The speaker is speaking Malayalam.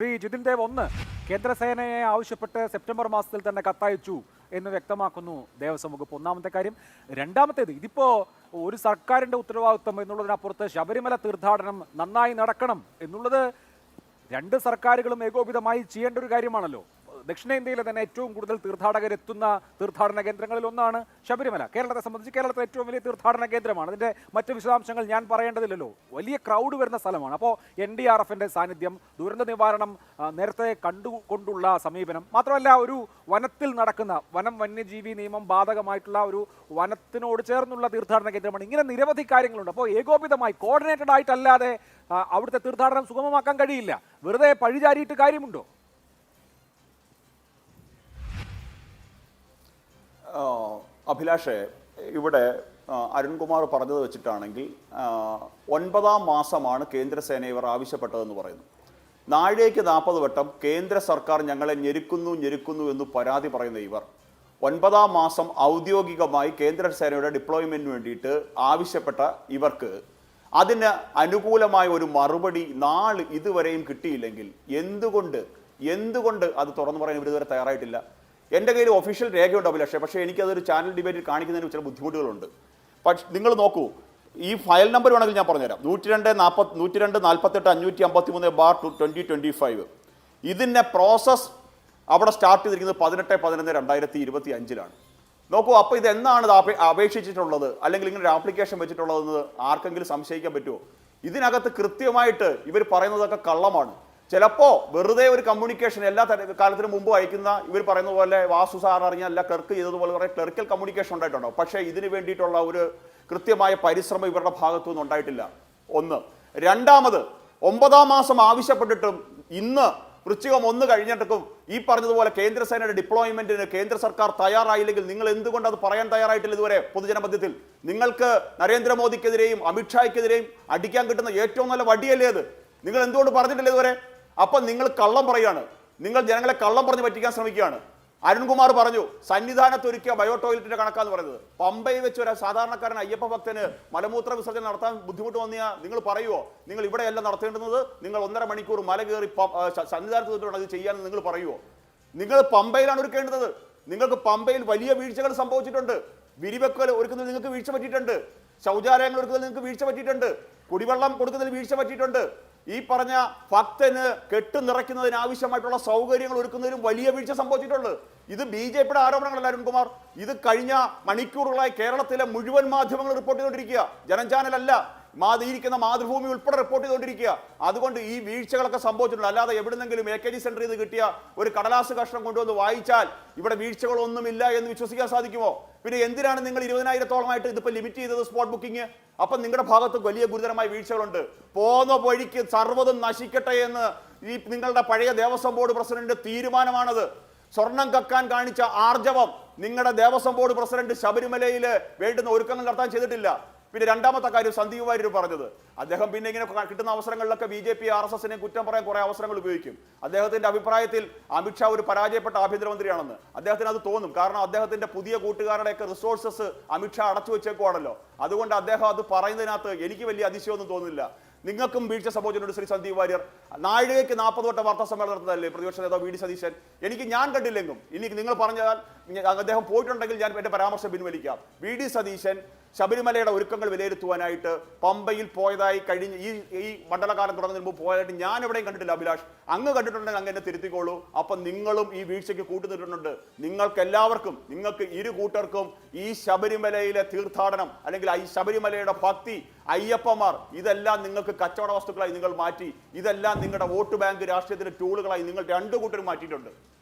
ശ്രീ ജിതിൻ ദേവ് ഒന്ന് കേന്ദ്രസേനയെ ആവശ്യപ്പെട്ട് സെപ്റ്റംബർ മാസത്തിൽ തന്നെ കത്തയച്ചു എന്ന് വ്യക്തമാക്കുന്നു ദേവസ്വം വകുപ്പ്. ഒന്നാമത്തെ കാര്യം രണ്ടാമത്തേത് ഇതിപ്പോ ഒരു സർക്കാരിന്റെ ഉത്തരവാദിത്വം എന്നുള്ളതിനപ്പുറത്ത് ശബരിമല തീർത്ഥാടനം നന്നായി നടക്കണം എന്നുള്ളത് രണ്ട് സർക്കാരുകളും ഏകോപിതമായി ചെയ്യേണ്ട ഒരു കാര്യമാണല്ലോ. ദക്ഷിണേന്ത്യയിലെ തന്നെ ഏറ്റവും കൂടുതൽ തീർത്ഥാടകരെത്തുന്ന തീർത്ഥാടന കേന്ദ്രങ്ങളിൽ ഒന്നാണ് ശബരിമല. കേരളത്തെ സംബന്ധിച്ച് കേരളത്തിലെ ഏറ്റവും വലിയ തീർത്ഥാടന കേന്ദ്രമാണ്. അതിന്റെ മറ്റ് വിശദാംശങ്ങൾ ഞാൻ പറയേണ്ടതില്ലല്ലോ. വലിയ ക്രൗഡ് വരുന്ന സ്ഥലമാണ്. അപ്പോൾ എൻ ഡി ആർ എഫിന്റെ സാന്നിധ്യം ദുരന്ത നിവാരണം നേരത്തെ കണ്ടുകൊണ്ടുള്ള സമീപനം മാത്രമല്ല ഒരു വനത്തിൽ നടക്കുന്ന വനം വന്യജീവി നിയമം ബാധകമായിട്ടുള്ള ഒരു വനത്തിനോട് ചേർന്നുള്ള തീർത്ഥാടന കേന്ദ്രമാണ്. ഇങ്ങനെ നിരവധി കാര്യങ്ങളുണ്ട്. അപ്പോൾ ഏകോപിതമായി കോർഡിനേറ്റഡ് ആയിട്ടല്ലാതെ അവിടുത്തെ തീർത്ഥാടനം സുഗമമാക്കാൻ കഴിയില്ല. വെറുതെ പഴിചാരിയിട്ട് കാര്യമുണ്ടോ? അഭിലാഷേ ഇവിടെ അരുൺകുമാർ പറഞ്ഞത് വെച്ചിട്ടാണെങ്കിൽ ഒൻപതാം മാസമാണ് കേന്ദ്രസേന ഇവർ ആവശ്യപ്പെട്ടതെന്ന് പറയുന്നു. നാഴേക്ക് നാൽപ്പത് വട്ടം കേന്ദ്ര സർക്കാർ ഞങ്ങളെ ഞെരുക്കുന്നു ഞെരുക്കുന്നു എന്ന് പരാതി പറയുന്ന ഇവർ ഒൻപതാം മാസം ഔദ്യോഗികമായി കേന്ദ്രസേനയുടെ ഡിപ്ലോയ്മെന്റിന് വേണ്ടിയിട്ട് ആവശ്യപ്പെട്ട ഇവർക്ക് അതിന് അനുകൂലമായ ഒരു മറുപടി നാൾ ഇതുവരെയും കിട്ടിയില്ലെങ്കിൽ എന്തുകൊണ്ട് എന്തുകൊണ്ട് അത് തുറന്നു പറയാൻ ഇവർ ഇതുവരെ തയ്യാറായിട്ടില്ല? എന്റെ കയ്യിൽ ഒഫീഷ്യൽ രേഖയുണ്ട് അഭിലാഷേ പക്ഷേ എനിക്കതൊരു ചാനൽ ഡിബേറ്റിൽ കാണിക്കുന്നതിന് ചില ബുദ്ധിമുട്ടുകളുണ്ട്. പക്ഷെ നിങ്ങൾ നോക്കൂ ഈ ഫയൽ നമ്പർ വേണമെങ്കിൽ ഞാൻ പറഞ്ഞുതരാം. നൂറ്റി രണ്ട് നാൽപ്പത്തി നൂറ്റി രണ്ട് നാൽപ്പത്തെട്ട് അഞ്ഞൂറ്റി അമ്പത്തി മൂന്ന് bar two twenty twenty five ഇതിന്റെ പ്രോസസ്സ് അവിടെ സ്റ്റാർട്ട് ചെയ്തിരിക്കുന്നത് പതിനെട്ട് പതിനൊന്ന് രണ്ടായിരത്തി ഇരുപത്തി അഞ്ചിലാണ് നോക്കൂ അപ്പോൾ ഇത് എന്നാണ് ഇത് അപേക്ഷിച്ചിട്ടുള്ളത്? അല്ലെങ്കിൽ ഇങ്ങനെ ഒരു ആപ്ലിക്കേഷൻ വെച്ചിട്ടുള്ളതെന്ന് ആർക്കെങ്കിലും സംശയിക്കാൻ പറ്റുമോ? ഇതിനകത്ത് കൃത്യമായിട്ട് ഇവർ പറയുന്നതൊക്കെ കള്ളമാണ്. ചിലപ്പോ വെറുതെ ഒരു കമ്മ്യൂണിക്കേഷൻ എല്ലാ കാലത്തിനും മുമ്പ് അയക്കുന്ന ഇവർ പറയുന്ന പോലെ വാസു സാർ അറിഞ്ഞ അല്ല ക്ലർക്ക് ചെയ്തതുപോലെ കുറേ ക്ലർക്കൽ കമ്മ്യൂണിക്കേഷൻ ഉണ്ടായിട്ടുണ്ടോ? പക്ഷേ ഇതിന് വേണ്ടിയിട്ടുള്ള ഒരു കൃത്യമായ പരിശ്രമം ഇവരുടെ ഭാഗത്തു നിന്ന് ഉണ്ടായിട്ടില്ല. ഒന്ന്. രണ്ടാമത് ഒമ്പതാം മാസം ആവശ്യപ്പെട്ടിട്ടും ഇന്ന് വൃശ്ചികം ഒന്ന് കഴിഞ്ഞിട്ടും ഈ പറഞ്ഞതുപോലെ കേന്ദ്രസേനയുടെ ഡിപ്ലോയ്മെന്റിന് കേന്ദ്ര സർക്കാർ തയ്യാറായില്ലെങ്കിൽ നിങ്ങൾ എന്തുകൊണ്ട് അത് പറയാൻ തയ്യാറായിട്ടില്ല ഇതുവരെ പൊതുജനമധ്യത്തിൽ? നിങ്ങൾക്ക് നരേന്ദ്രമോദിക്കെതിരെയും അമിത്ഷായ്ക്കെതിരെയും അടിക്കാൻ കിട്ടുന്ന ഏറ്റവും നല്ല വടിയല്ലേ അത്? നിങ്ങൾ എന്തുകൊണ്ട് പറഞ്ഞിട്ടില്ല ഇതുവരെ? അപ്പൊ നിങ്ങൾ കള്ളം പറയുകയാണ് നിങ്ങൾ ജനങ്ങളെ കള്ളം പറഞ്ഞ് പറ്റിക്കാൻ ശ്രമിക്കുകയാണ്. അരുൺകുമാർ പറഞ്ഞു സന്നിധാനത്ത് ഒരുക്കിയ ബയോ ടോയ്ലറ്റിന്റെ കണക്കാന്ന് പറയുന്നത്. പമ്പയിൽ വെച്ച് ഒരു സാധാരണക്കാരൻ അയ്യപ്പ ഭക്തന് മലമൂത്ര വിസർജനം നടത്താൻ ബുദ്ധിമുട്ട് വന്നിയാ നിങ്ങൾ പറയുമോ നിങ്ങൾ ഇവിടെയല്ല നടത്തേണ്ടുന്നത്. നിങ്ങൾ ഒന്നര മണിക്കൂർ മല കയറി സന്നിധാനത്ത് നിന്നിട്ടാണ് അത് ചെയ്യാൻ നിങ്ങൾ പറയുമോ നിങ്ങൾ പമ്പയിലാണ് ഒരുക്കേണ്ടത്. നിങ്ങൾക്ക് പമ്പയിൽ വലിയ വീഴ്ചകൾ സംഭവിച്ചിട്ടുണ്ട്. വിരിവെക്കൽ ഒരുക്കുന്നതിൽ നിങ്ങൾക്ക് വീഴ്ച പറ്റിയിട്ടുണ്ട്. ശൗചാലയങ്ങൾ ഒരുക്കുന്നതിൽ നിങ്ങൾക്ക് വീഴ്ച പറ്റിയിട്ടുണ്ട്. കുടിവെള്ളം കൊടുക്കുന്നതിൽ വീഴ്ച പറ്റിയിട്ടുണ്ട്. ഈ പറഞ്ഞ ഭക്തന് കെട്ടു നിറയ്ക്കുന്നതിന് ആവശ്യമായിട്ടുള്ള സൗകര്യങ്ങൾ ഒരുക്കുന്നതിലും വലിയ വീഴ്ച സംഭവിച്ചിട്ടുണ്ട്. ഇത് ബി ജെ പിയുടെ ആരോപണങ്ങളല്ല അരുൺകുമാർ ഇത് കഴിഞ്ഞ മണിക്കൂറുകളായി കേരളത്തിലെ മുഴുവൻ മാധ്യമങ്ങൾ റിപ്പോർട്ട് ചെയ്തുകൊണ്ടിരിക്കുക. ജനചാനലല്ല മാതിയിരിക്കുന്ന മാതൃഭൂമി ഉൾപ്പെടെ റിപ്പോർട്ട് ചെയ്തുകൊണ്ടിരിക്കുക. അതുകൊണ്ട് ഈ വീഴ്ചകളൊക്കെ സംഭവിച്ചിട്ടുണ്ട്. അല്ലാതെ എവിടുന്നെങ്കിലും എ കെ ജി സെന്ററിൽ നിന്ന് കിട്ടിയ ഒരു കടലാസ് കഷ്ണം കൊണ്ടുവന്ന് വായിച്ചാൽ ഇവിടെ വീഴ്ചകളൊന്നുമില്ല എന്ന് വിശ്വസിക്കാൻ സാധിക്കുമോ? പിന്നെ എന്തിനാണ് നിങ്ങൾ ഇരുപതിനായിരത്തോളമായിട്ട് ഇതിപ്പോൾ ലിമിറ്റ് ചെയ്തത് സ്പോട്ട് ബുക്കിംഗ് അപ്പം നിങ്ങളുടെ ഭാഗത്ത് വലിയ ഗുരുതരമായ വീഴ്ചകളുണ്ട്. പോന്ന വഴിക്ക് സർവതും നശിക്കട്ടെ എന്ന് ഈ നിങ്ങളുടെ പഴയ ദേവസ്വം ബോർഡ് പ്രസിഡന്റ് തീരുമാനമാണത്. സ്വർണം കക്കാൻ കാണിച്ച ആർജവം നിങ്ങളുടെ ദേവസ്വം ബോർഡ് പ്രസിഡന്റ് ശബരിമലയിൽ വേണ്ടുന്ന ഒരുക്കങ്ങൾ നടത്താൻ ചെയ്തിട്ടില്ല. പിന്നെ രണ്ടാമത്തെ കാര്യം സന്ദീപ് വാര്യർ പറഞ്ഞത്. അദ്ദേഹം പിന്നെ ഇങ്ങനെ കിട്ടുന്ന അവസരങ്ങളിലൊക്കെ B J P R S എസിനെ കുറ്റം പറയാൻ കുറെ അവസരങ്ങൾ ഉപയോഗിക്കും. അദ്ദേഹത്തിന്റെ അഭിപ്രായത്തിൽ അമിത്ഷാ ഒരു പരാജയപ്പെട്ട ആഭ്യന്തരമന്ത്രിയാണെന്ന് അദ്ദേഹത്തിന് അത് തോന്നും. കാരണം അദ്ദേഹത്തിന്റെ പുതിയ കൂട്ടുകാരുടെയൊക്കെ റിസോഴ്സസ് അമിത്ഷാ അടച്ചു വെച്ചേക്കുവാണല്ലോ. അതുകൊണ്ട് അദ്ദേഹം അത് പറയുന്നതിനകത്ത് എനിക്ക് വലിയ അതിശയമൊന്നും തോന്നുന്നില്ല. നിങ്ങൾക്കും വീഴ്ച സംഭവിച്ചിട്ടുണ്ട് ശ്രീ സന്ദീപ് വാര്യർ. നാഴികയ്ക്ക് നാൽപ്പത് വട്ടം വാർത്താ സമ്മേളനം നടത്തുന്നതല്ലേ പ്രതിപക്ഷ നേതാവ് വി ഡി സതീശൻ? എനിക്ക് ഞാൻ കണ്ടില്ലെങ്കിലും ഇനി നിങ്ങൾ പറഞ്ഞാൽ അദ്ദേഹം പോയിട്ടുണ്ടെങ്കിൽ ഞാൻ എന്റെ പരാമർശം പിൻവലിക്കാം. വി. ഡി. സതീശൻ ശബരിമലയുടെ ഒരുക്കങ്ങൾ വിലയിരുത്തുവാനായിട്ട് പമ്പയിൽ പോയതായി കഴിഞ്ഞ ഈ ഈ മണ്ഡലകാലം തുടങ്ങുന്നതിന് മുമ്പ് പോയതായിട്ട് ഞാൻ എവിടെയും കണ്ടിട്ടില്ല അഭിലാഷ്. അങ്ങ് കണ്ടിട്ടുണ്ടെങ്കിൽ അങ്ങ് എന്നെ തിരുത്തിക്കോളൂ. അപ്പൊ നിങ്ങളും ഈ വീഴ്ചയ്ക്ക് കൂട്ടുനിന്നിട്ടുണ്ട് നിങ്ങൾക്ക് എല്ലാവർക്കും നിങ്ങൾക്ക് ഇരു കൂട്ടർക്കും ഈ ശബരിമലയിലെ തീർത്ഥാടനം അല്ലെങ്കിൽ ഈ ശബരിമലയുടെ ഭക്തി അയ്യപ്പമാർ ഇതെല്ലാം നിങ്ങൾക്ക് കച്ചവട വസ്തുക്കളായി നിങ്ങൾ മാറ്റി. ഇതെല്ലാം നിങ്ങളുടെ വോട്ട് ബാങ്ക് രാഷ്ട്രീയത്തിന്റെ ടൂളുകളായി നിങ്ങൾ രണ്ടു കൂട്ടരും മാറ്റിയിട്ടുണ്ട്.